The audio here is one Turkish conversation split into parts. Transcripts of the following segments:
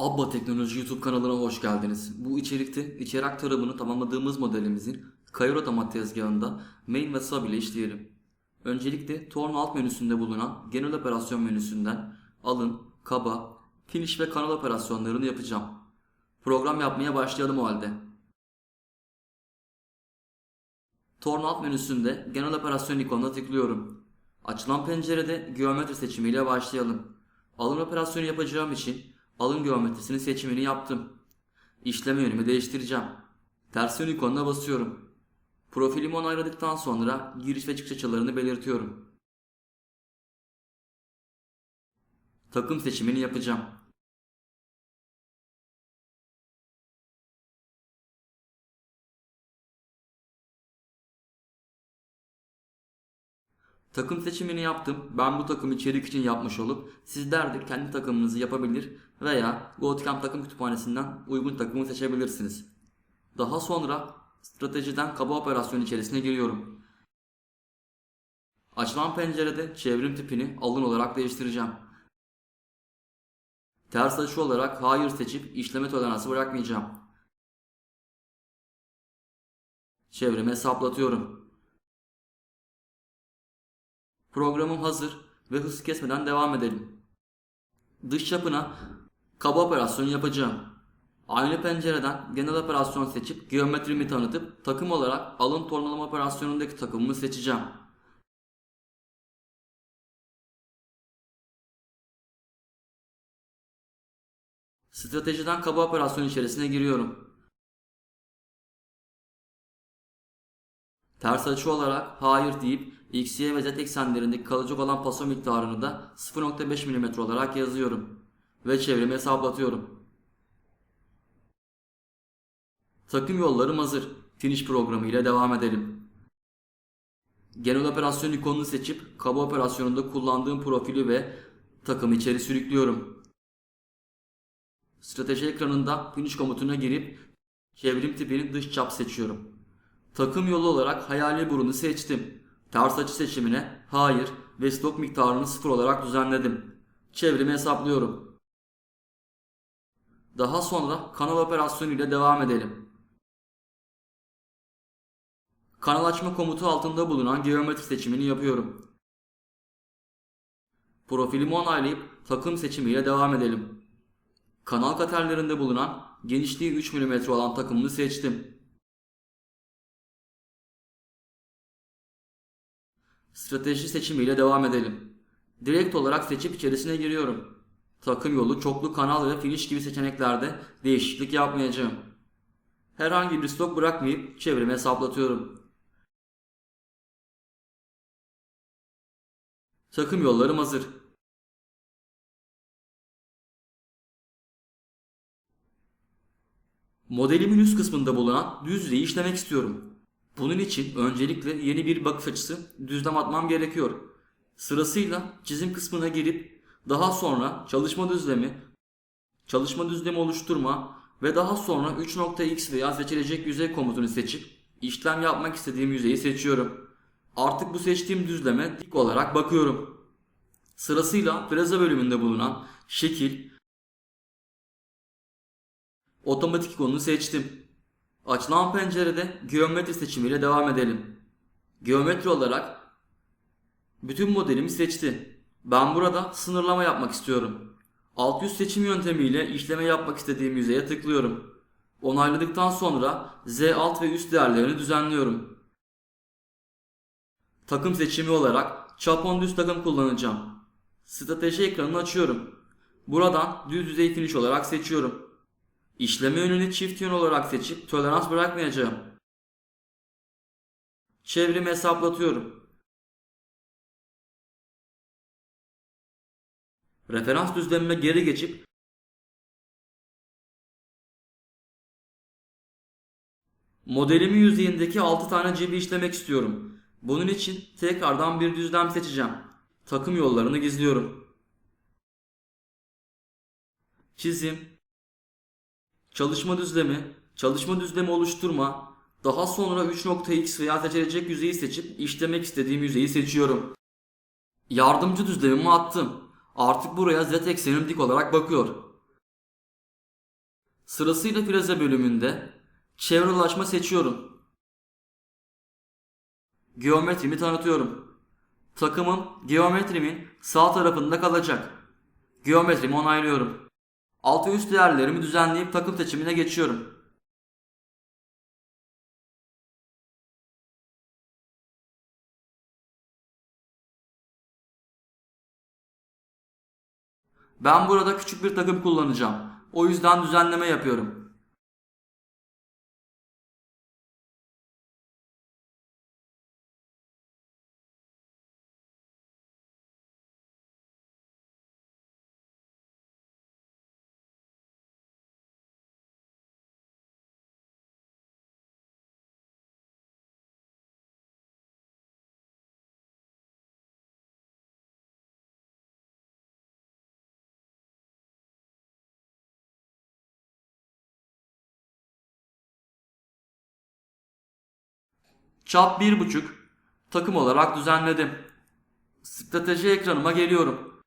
Abba Teknoloji YouTube kanalına hoş geldiniz. Bu içerikte içerik tarafını tamamladığımız modelimizin kayır otomat tezgahında main ve sub ile işleyelim. Öncelikle torn alt menüsünde bulunan genel operasyon menüsünden alın, kaba, finish ve kanal operasyonlarını yapacağım. Program yapmaya başlayalım o halde. Torn alt menüsünde genel operasyon ikonuna tıklıyorum. Açılan pencerede geometri seçimiyle başlayalım. Alın operasyonu yapacağım için alın geometrisinin seçimini yaptım. İşleme yönümü değiştireceğim. Ters yön ikonuna basıyorum. Profilimi onayladıktan sonra giriş ve çıkış açılarını belirtiyorum. Takım seçimini yapacağım. Takım seçimini yaptım. Ben bu takım içerik için yapmış olup sizler de kendi takımınızı yapabilir veya GoToCamp takım kütüphanesinden uygun takımı seçebilirsiniz. Daha sonra stratejiden kaba operasyon içerisine giriyorum. Açılan pencerede çevrim tipini alın olarak değiştireceğim. Ters açı olarak hayır seçip işleme toleransı bırakmayacağım. Çevrimi hesaplatıyorum. Programım hazır ve hız kesmeden devam edelim. Dış çapına kaba operasyon yapacağım. Aynı pencereden genel operasyon seçip geometrimi tanıtıp takım olarak alın tornalama operasyonundaki takımımı seçeceğim. Stratejiden kaba operasyon içerisine giriyorum. Ters açı olarak hayır deyip x, y ve z eksenlerindeki kalacak olan paso miktarını da 0.5 mm olarak yazıyorum. Ve çevrimi hesaplatıyorum. Takım yollarım hazır. Finish programı ile devam edelim. Genel operasyon ikonunu seçip kaba operasyonunda kullandığım profili ve takımı içeri sürüklüyorum. Strateji ekranında finish komutuna girip çevrim tipini dış çap seçiyorum. Takım yolu olarak hayali burunu seçtim. Ters açı seçimine hayır ve stok miktarını sıfır olarak düzenledim. Çevrimi hesaplıyorum. Daha sonra kanal operasyonu ile devam edelim. Kanal açma komutu altında bulunan geometri seçimini yapıyorum. Profilimi onaylayıp takım seçimiyle devam edelim. Kanal katerlerinde bulunan genişliği 3 mm olan takımını seçtim. Strateji seçimiyle devam edelim. Direkt olarak seçip içerisine giriyorum. Takım yolu, çoklu kanal ve finish gibi seçeneklerde değişiklik yapmayacağım. Herhangi bir stok bırakmayıp çevrimi hesaplatıyorum. Takım yollarım hazır. Modelimin üst kısmında bulunan düz yüzeyi işlemek istiyorum. Bunun için öncelikle yeni bir bakış açısı düzlem atmam gerekiyor. Sırasıyla çizim kısmına girip daha sonra çalışma düzlemi, çalışma düzlemi oluşturma ve daha sonra 3.x veya seçilecek yüzey komutunu seçip işlem yapmak istediğim yüzeyi seçiyorum. Artık bu seçtiğim düzleme dik olarak bakıyorum. Sırasıyla freza bölümünde bulunan şekil, otomatik ikonunu seçtim. Açılan pencerede geometri seçimiyle devam edelim. Geometri olarak bütün modelimi seçti. Ben burada sınırlama yapmak istiyorum. Alt yüz seçim yöntemiyle işleme yapmak istediğim yüzeye tıklıyorum. Onayladıktan sonra Z alt ve üst değerlerini düzenliyorum. Takım seçimi olarak çapon düz takım kullanacağım. Strateji ekranını açıyorum. Buradan düz yüzey finish olarak seçiyorum. İşleme yönünü çift yön olarak seçip tolerans bırakmayacağım. Çevrimi hesaplatıyorum. Referans düzlemime geri geçip modelimin yüzeyindeki 6 tane cebi işlemek istiyorum. Bunun için tekrardan bir düzlem seçeceğim. Takım yollarını gizliyorum. Çizim, Çalışma düzlemi, çalışma düzlemi oluşturma, daha sonra 3.x veya seçilecek yüzeyi seçip işlemek istediğim yüzeyi seçiyorum. Yardımcı düzlemimi attım. Artık buraya z eksenim dik olarak bakıyor. Sırasıyla freze bölümünde çevre ulaşma seçiyorum. Geometrimi tanıtıyorum. Takımım geometrimin sağ tarafında kalacak. Geometrimi onaylıyorum. Alt ve üst değerlerimi düzenleyip takım seçimine geçiyorum. Ben burada küçük bir takım kullanacağım. O yüzden düzenleme yapıyorum. Çap 1.5 takım olarak düzenledim. Strateji ekranıma geliyorum.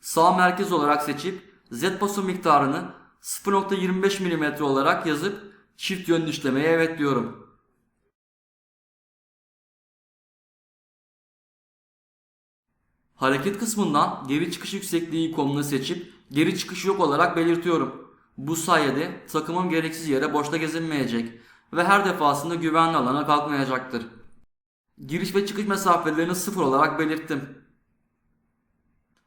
Sağ merkez olarak seçip Z paso miktarını 0.25 mm olarak yazıp çift yönlü işlemeye evet diyorum. Hareket kısmından geri çıkış yüksekliği ikonunu seçip geri çıkış yok olarak belirtiyorum. Bu sayede takımım gereksiz yere boşta gezinmeyecek ve her defasında güvenli alana kalkmayacaktır. Giriş ve çıkış mesafelerini sıfır olarak belirttim.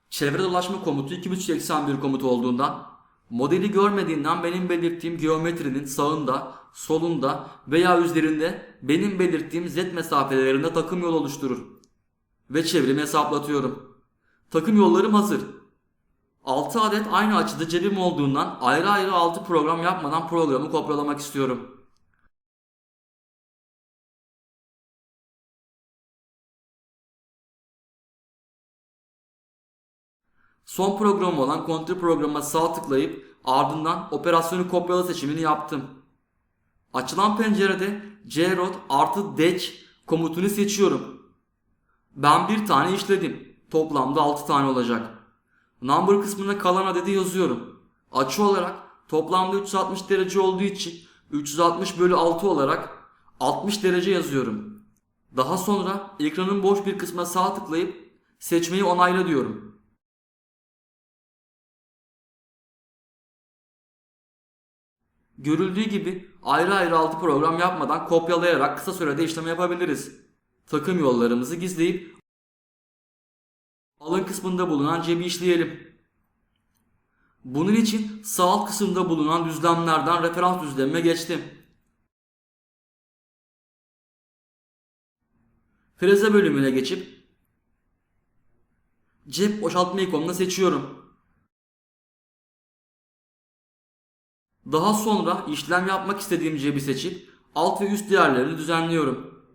Çevre dolaşma komutu 2381 komutu olduğundan modeli görmediğinden benim belirttiğim geometrinin sağında, solunda veya üzerinde benim belirttiğim z mesafelerinde takım yol oluşturur. Ve çevrimi hesaplatıyorum. Takım yollarım hazır. 6 adet aynı açıda cebim olduğundan ayrı ayrı 6 program yapmadan programı kopyalamak istiyorum. Son programım olan kontrol programına sağ tıklayıp ardından operasyonu kopyala seçimini yaptım. Açılan pencerede crot artı dec komutunu seçiyorum. Ben bir tane işledim. Toplamda 6 tane olacak. Number kısmına kalan adedi yazıyorum. Açı olarak toplamda 360 derece olduğu için 360 bölü 6 olarak 60 derece yazıyorum. Daha sonra ekranın boş bir kısmına sağ tıklayıp seçmeyi onayla diyorum. Görüldüğü gibi ayrı ayrı 6 program yapmadan kopyalayarak kısa sürede işlem yapabiliriz. Takım yollarımızı gizleyip alın kısmında bulunan cebi işleyelim. Bunun için sağ alt kısımda bulunan düzlemlerden referans düzlemine geçtim. Freze bölümüne geçip cep boşaltma ikonunu seçiyorum. Daha sonra işlem yapmak istediğim cebi seçip alt ve üst değerlerini düzenliyorum.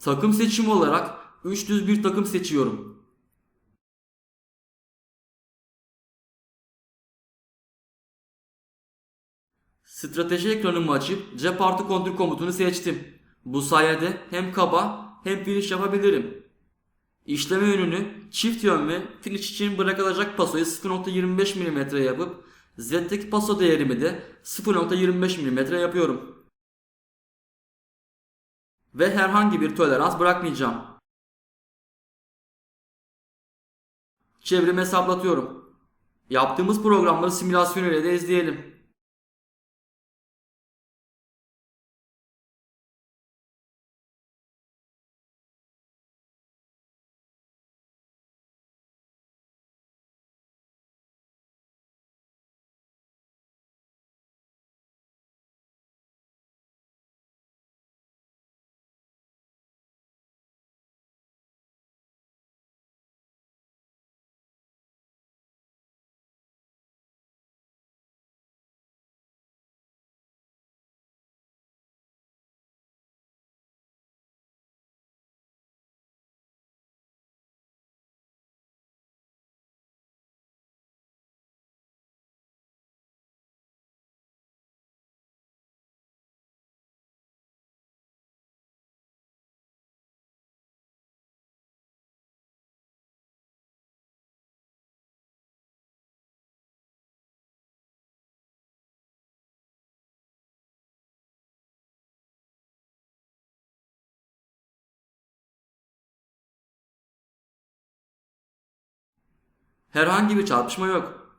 Takım seçimi olarak 3 düz bir takım seçiyorum. Strateji ekranımı açıp cep artı kontrol komutunu seçtim. Bu sayede hem kaba hem finish yapabilirim. İşleme yönünü çift yön ve finish için bırakılacak pasoyu 0.25 mm yapıp Z'deki paso değerimi de 0.25 mm yapıyorum. Ve herhangi bir tolerans bırakmayacağım. Çevrimi hesaplatıyorum. Yaptığımız programları simülasyon ile de izleyelim. Herhangi bir çarpışma yok.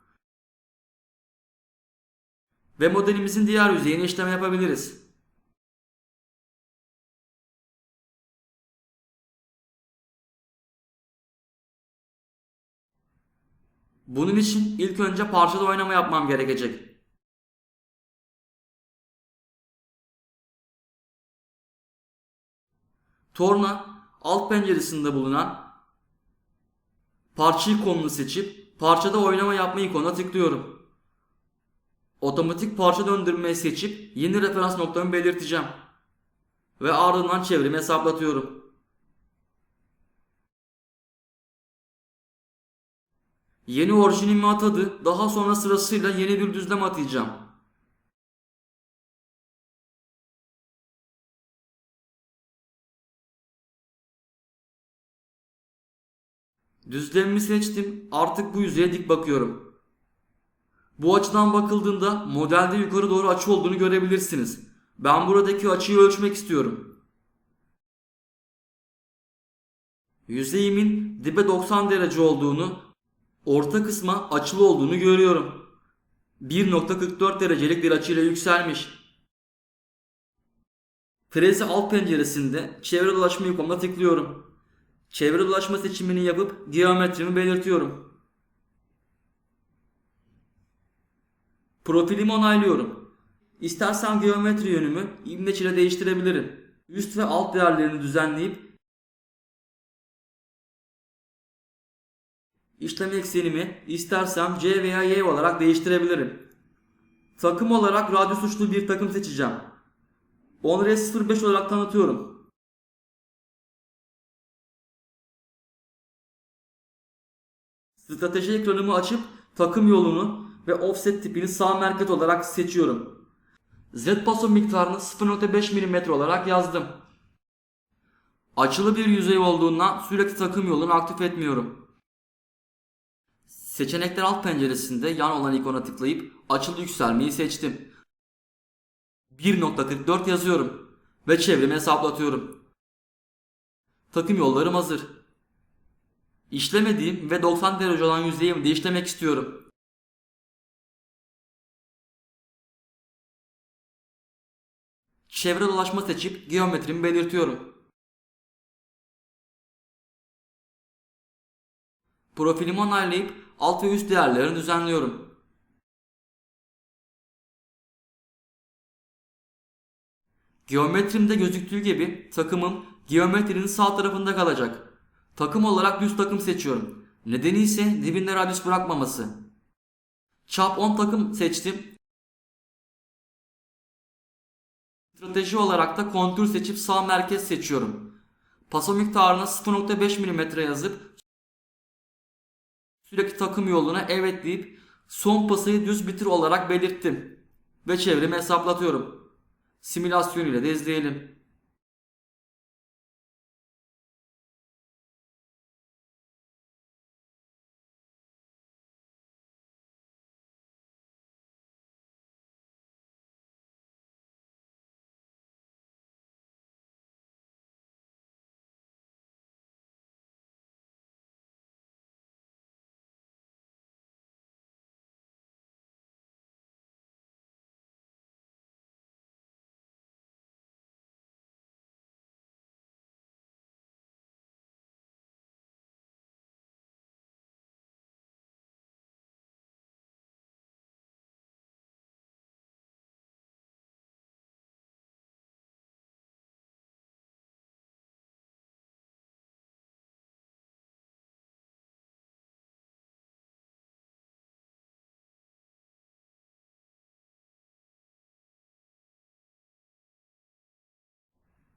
Ve modelimizin diğer yüzeyine işlem yapabiliriz. Bunun için ilk önce parçada oynama yapmam gerekecek. Torna alt penceresinde bulunan parça ikonunu seçip parçada oynama yapma ikonuna tıklıyorum. Otomatik parça döndürmeyi seçip yeni referans noktamı belirteceğim. Ve ardından çevrimi hesaplatıyorum. Yeni orijinimi atadı. Daha sonra sırasıyla yeni bir düzlem atayacağım. Düzlemimi seçtim. Artık bu yüzeye dik bakıyorum. Bu açıdan bakıldığında modelde yukarı doğru açı olduğunu görebilirsiniz. Ben buradaki açıyı ölçmek istiyorum. Yüzeyimin dibe 90 derece olduğunu, orta kısma açılı olduğunu görüyorum. 1.44 derecelik bir açıyla yükselmiş. Frezi alt penceresinde çevre dolaşma ikonuna tıklıyorum. Çevre dolaşma seçimini yapıp geometrimi belirtiyorum. Profilimi onaylıyorum. İstersem geometri yönümü imleç ile değiştirebilirim. Üst ve alt değerlerini düzenleyip işlem eksenimi istersem C veya Y olarak değiştirebilirim. Takım olarak radyus uçlu bir takım seçeceğim. Onre 05 olarak tanıtıyorum. Strateji ekranımı açıp takım yolunu ve offset tipini sağ merkez olarak seçiyorum. Z paso miktarını 0.5 mm olarak yazdım. Açılı bir yüzey olduğundan sürekli takım yolunu aktif etmiyorum. Seçenekler alt penceresinde yan olan ikona tıklayıp açılı yükselmeyi seçtim. 1.44 yazıyorum ve çevrimi hesaplatıyorum. Takım yollarım hazır. İşlemediğim ve 90 derece olan yüzeyimi de işlemek istiyorum. Çevre dolaşma seçip geometrimi belirtiyorum. Profilimi onaylayıp alt ve üst değerlerini düzenliyorum. Geometrimde gözüktüğü gibi takımım geometrinin sağ tarafında kalacak. Takım olarak düz takım seçiyorum. Nedeni ise dibinde radyus bırakmaması. Çap 10 takım seçtim. Strateji olarak da kontür seçip sağ merkez seçiyorum. Paso miktarına 0.5 mm yazıp sürekli takım yoluna evet deyip son pasayı düz bitir olarak belirttim. Ve çevremi hesaplatıyorum. Simülasyon ile de izleyelim.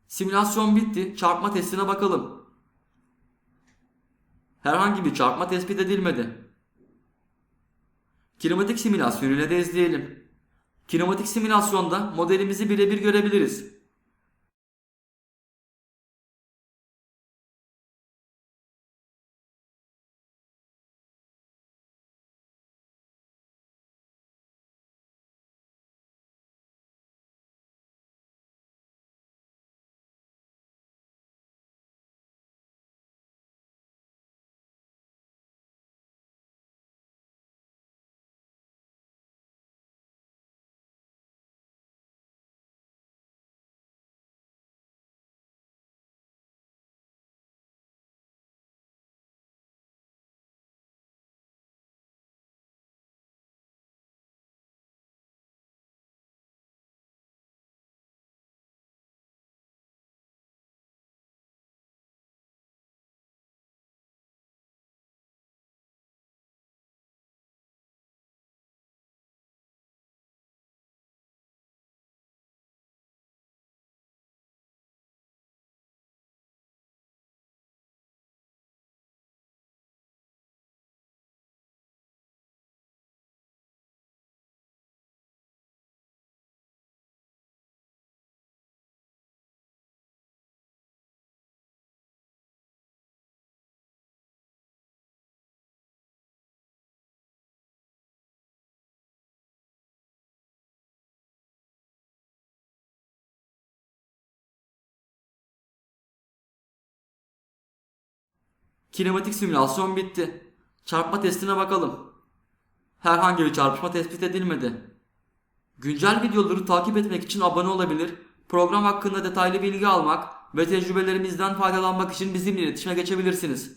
Simülasyon bitti. Çarpma testine bakalım. Herhangi bir çarpma tespit edilmedi. Kinematik simülasyon ile de izleyelim. Kinematik simülasyonda modelimizi birebir görebiliriz. Kinematik simülasyon bitti. Çarpma testine bakalım. Herhangi bir çarpışma tespit edilmedi. Güncel videoları takip etmek için abone olabilir, program hakkında detaylı bilgi almak ve tecrübelerimizden faydalanmak için bizimle iletişime geçebilirsiniz.